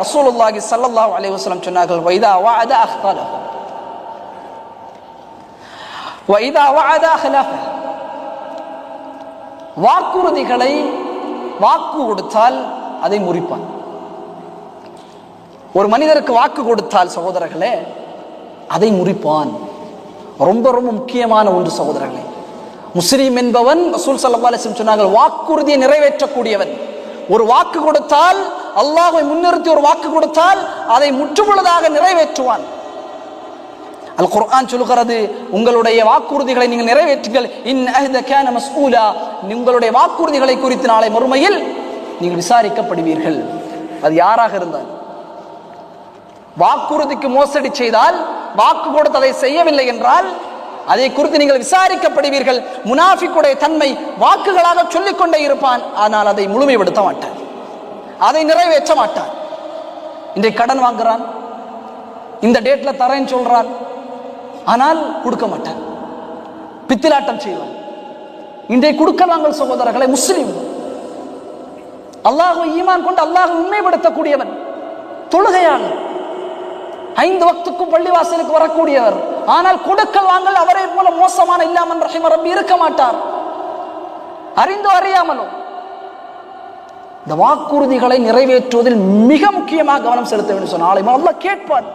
ரசூலுல்லாஹி சல்லல்லாஹு அலைஹி வஸல்லம் சொன்னார்கள் வைதா வஅத அஹ்தலஹு. வைதா வஅத அஹ்லஃப. வாக்குறுதிகளை வாக்கு கொடுத்தால் அதை முறிப்பான். ஒரு மனிதருக்கு வாக்கு கொடுத்தால் சகோதரர்களே அதை முறிப்பான். ரொம்ப ரொம்ப முக்கியமான ஒன்று சகோதரர்களே. முஸ்லீம் என்பவன் ரசூல் ஸல்லல்லாஹு அலைஹி சொன்னார்கள் வாக்குறுதியை நிறைவேற்றக்கூடியவன். ஒரு வாக்கு கொடுத்தால் அல்லாஹ்வை முன்னிறுத்தி ஒரு வாக்கு கொடுத்தால் அதை முற்றுமுழுதாக நிறைவேற்றுவான். அல் குர்ஆன் சொல்கிறது உங்களுடைய வாக்குறுதிகளை நீங்கள் நிறைவேற்றுங்கள். இன் அஹ்த கான மஸ்ஊலா. உங்களுடைய வாக்குறுதிகளை குறித்து நாளை மறுமையில் நீங்கள் விசாரிக்கப்படுவீர்கள். அது யாராக இருந்தால்? வாக்குறுதிக்கு மோசடி செய்தால் வாக்கு கொடுத்து அதை செய்யவில்லை என்றால் அதை குறித்து நீங்கள் விசாரிக்கப்படுவீர்கள். முனாஃபிக்குடைய தன்மை வாக்குகளாக சொல்லிக் கொண்டே இருப்பான். ஆனால் அதை முழுமைப்படுத்த மாட்டான். அதை நிறைவேற்ற மாட்டான் இன்றைக்கு கடன் வாங்குறான். இந்த டேட்ல தரேன்னு சொல்றான். ஆனால் கொடுக்க மாட்டான் பித்திலாட்டம் செய்வான் இன்றைக்கு கொடுக்க வாங்கல் சகோதரர்களை முஸ்லீம். அல்லாஹு ஈமான் கொண்டு அல்லாஹ் உண்மைப்படுத்தக்கூடியவன் தொழுகையாளர். ஐந்து வக்துக்கும் பள்ளிவாசலுக்கு வரக்கூடியவர். ஆனால் கொடுக்கல் வாங்கல் அவரை போல மோசமான இல்லாமல் ரஹிம ரப்பி இருக்க மாட்டார். அறிந்தோ அறியாமலோ. இந்த வாக்குறுதிகளை நிறைவேற்றுவதில் மிக முக்கியமாக கவனம் செலுத்த வேண்டும் சொன்னால் அல்லாஹ் கேட்பான்